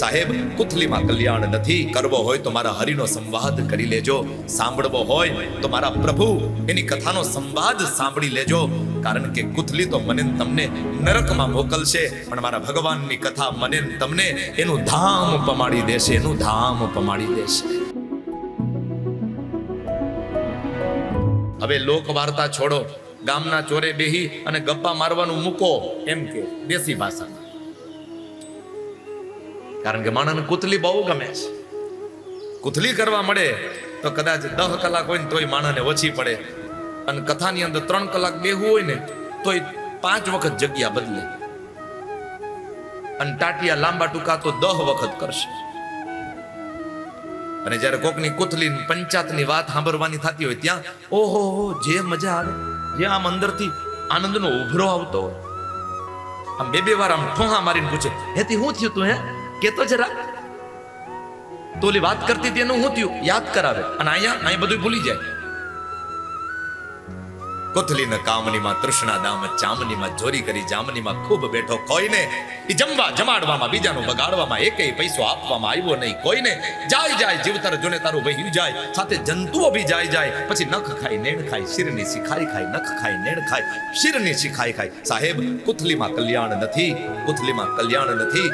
સાહેબ, કુથલીમાં કલ્યાણ નથી કરવો હોય તો મારા હરિનો સંવાદ કરી લેજો, સાંભળવો હોય તો મારા પ્રભુ એની કથાનો સંવાદ સાંભળી લેજો. કારણ કે કુથલી તો મને તમને નરકમાં મોકલશે, પણ મારા ભગવાનની કથા મને તમને એનું ધામ પમાડી દેશે, એનું ધામ પમાડી દેશે. હવે લોક વાર્તા છોડો, ગામના ચોરે બેહી અને ગપ્પા મારવાનું મૂકો, એમ કે, દેશી ભાષામાં. કારણ કે માણસને કુથલી બહુ ગમે છે. કુથલી કરવા મળે તો કદાચ દહ કલાક હોય ને તોય માણસને ઓછી પડે. અને કથાની અંદર ત્રણ કલાક બેહવું હોય ને તોય પાંચ વખત જગ્યા બદલે. અને ટાટિયા લાંબા ટૂંકા તો દહ વખત કરશે. અને જ્યારે કોકની કુથલી પંચાતની વાત સાંભળવાની થતી હોય ત્યાં, ઓહો હો જે મજા આવે, જે આમ અંદરથી આનંદનો ઉભરો આવતો હોય. આમ બે બે વાર આમ ઠોહા મારીને પૂછે, હેતી, શું થયું તું, હે? કેતો જરા. તો વાત કરતી હતી શું થયું? યાદ કરાવે. અને અહીંયા અહીંયા બધું ભૂલી જાય. કોથલીના કામનીમાં તૃષ્ણા દામ ચામનીમાં ચોરી કરી, જામનીમાં ખૂબ બેઠો કોઈને ઈ જમવા, જમાડવામાં, બીજાનું બગાડવામાં, એકેય પૈસો આપવામાં આવ્યો નહીં કોઈને. જાય જાય, જીવતર જોને તારું વહ્યું જાય. સાથે જંતુઓ બી જાય જાય. પછી નખ ખાય, નેણ ખાય, શિરની શિખાઈ ખાય, નખ ખાય, નેણ ખાય, શિરની શિખાઈ ખાય. સાહેબ કુથલીમાં કલ્યાણ નથી કુથલીમાં કલ્યાણ નથી.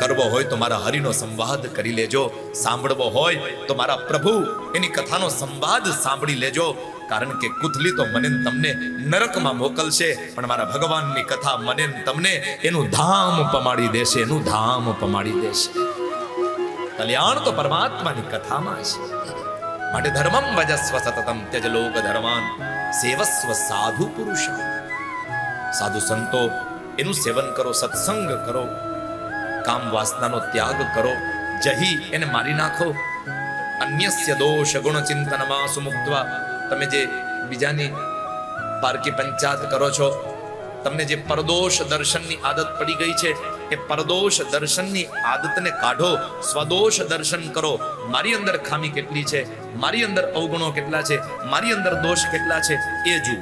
કરવો હોય તો મારા હરિનો સંવાદ કરી લેજો. સાંભળવો હોય તો મારા પ્રભુ એની કથાનો સંવાદ સાંભળી લેજો. કારણ કે કુથલી તો મને તમને નરકમાં મોકલશે, પણ મારા ભગવાનની કથા મને તમને એનું ધામ પમાડી દેશે, એનું ધામ પમાડી દેશે. કલ્યાણ તો પરમાત્માની કથામાં છે. માટે ધર્મમ વજસ્વ સતતમ ત્યજ લોક ધર્માન. સેવસ્વ સાધુ પુરુષ સાધુ સંતો, એનું સેવન કરો, સત્સંગ કરો. કામ વાસનાનો ત્યાગ કરો, જહી એને મારી નાખો. અન્યસ્ય દોષ ગુણ ચિંતનમાં સુમુક્તવા તમે જે બીજાની પારકી પંચાત કરો છો, તમને જે પરદોષ દર્શનની આદત પડી ગઈ છે, એ પરદોષ દર્શનની આદતને કાઢો, સ્વદોષ દર્શન કરો. મારી અંદર ખામી કેટલી છે, મારી અંદર અવગુણો કેટલા છે, મારી અંદર દોષ કેટલા છે, એ જુઓ.